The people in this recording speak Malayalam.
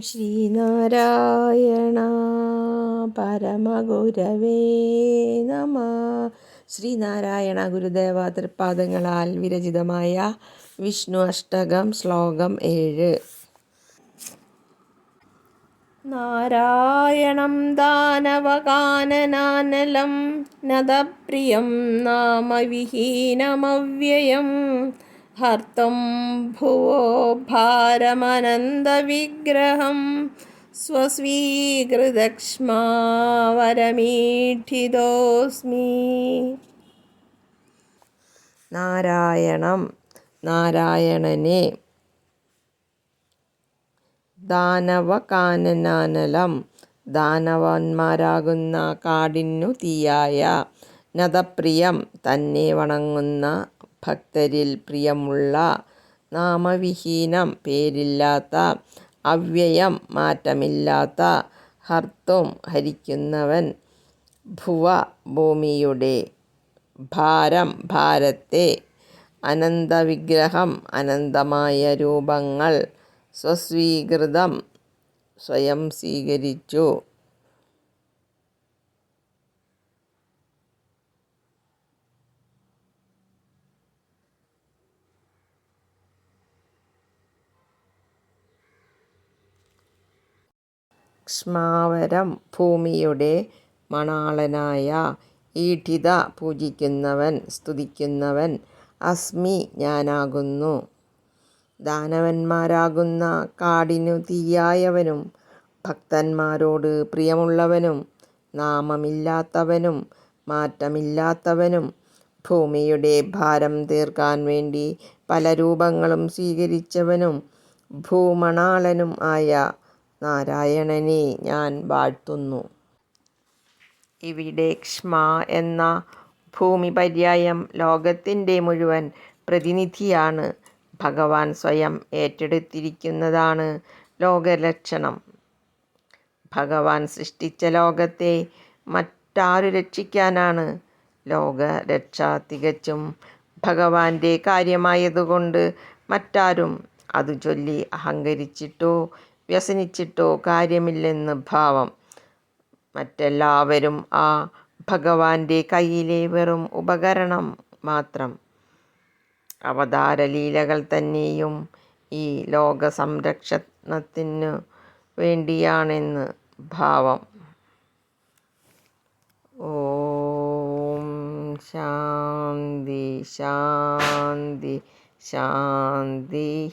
ശ്രീനാരായണ പരമഗുരവേ നമ. ശ്രീനാരായണ ഗുരുദേവ തൃപ്പാദങ്ങളാൽ വിരചിതമായ വിഷ്ണു അഷ്ടകം ശ്ലോകം ഏഴ്. നാരായണം ദാനവകാനനാനലം നദപ്രിയം നാമവിഹീനമവ്യയം ഹർത്തം ഭുവോ ഭാരമനന്തവിഗ്രഹം സ്വസ്വീകൃതക്ഷ്മാവരമീഠിതോസ്മി നാരായണം നാരായണനെ ദാനവകാനനാനലം ദാനവന്മാരാകുന്ന കാടിനു തീയായ നദപ്രിയം തന്നെ വണങ്ങുന്ന ഭക്തരിൽ പ്രിയമുള്ള നാമവിഹീനം പേരില്ലാത്ത അവ്യയം മാറ്റമില്ലാത്ത ഹർത്തും ഹരിക്കുന്നവൻ ഭുവ ഭൂമിയുടെ ഭാരം ഭാരത്തെ അനന്തവിഗ്രഹം അനന്തമായ രൂപങ്ങൾ സ്വസ്വീകൃതം സ്വയം സ്വീകരിച്ചു. ക്ഷ്മാവരം ഭൂമിയുടെ മണാളനായ ഈഠിത പൂജിക്കുന്നവൻ സ്തുതിക്കുന്നവൻ അസ്മി ഞാനാകുന്നു. ദാനവന്മാരാകുന്ന കാടിനു തീയായവനും ഭക്തന്മാരോട് പ്രിയമുള്ളവനും നാമമില്ലാത്തവനും മാറ്റമില്ലാത്തവനും ഭൂമിയുടെ ഭാരം തീർക്കാൻ വേണ്ടി പല രൂപങ്ങളും സ്വീകരിച്ചവനും ഭൂമണാളനും ആയ നാരായണനെ ഞാൻ വാഴ്ത്തുന്നു. ഇവിടെ ക്ഷ്മ എന്ന ഭൂമി പര്യായം ലോകത്തിന്റെ മുഴുവൻ പ്രതിനിധിയാണ് ഭഗവാൻ സ്വയം ഏറ്റെടുത്തിരിക്കുന്നതാണ് ലോകലക്ഷണം. ഭഗവാൻ സൃഷ്ടിച്ച ലോകത്തെ മറ്റാരു രക്ഷിക്കാനാണ് ലോകരക്ഷ തികച്ചും ഭഗവാന്റെ കാര്യമായതുകൊണ്ട് മറ്റാരും അത് ചൊല്ലി അഹങ്കരിച്ചിട്ടോ വ്യസനിച്ചിട്ടോ കാര്യമില്ലെന്ന് ഭാവം. മറ്റെല്ലാവരും ആ ഭഗവാന്റെ കയ്യിലെ വെറും ഉപകരണം മാത്രം. അവതാരലീലകൾ തന്നെയും ഈ ലോക സംരക്ഷണത്തിനു വേണ്ടിയാണെന്ന് ഭാവം. ഓം ശാന്തി ശാന്തി ശാന്തി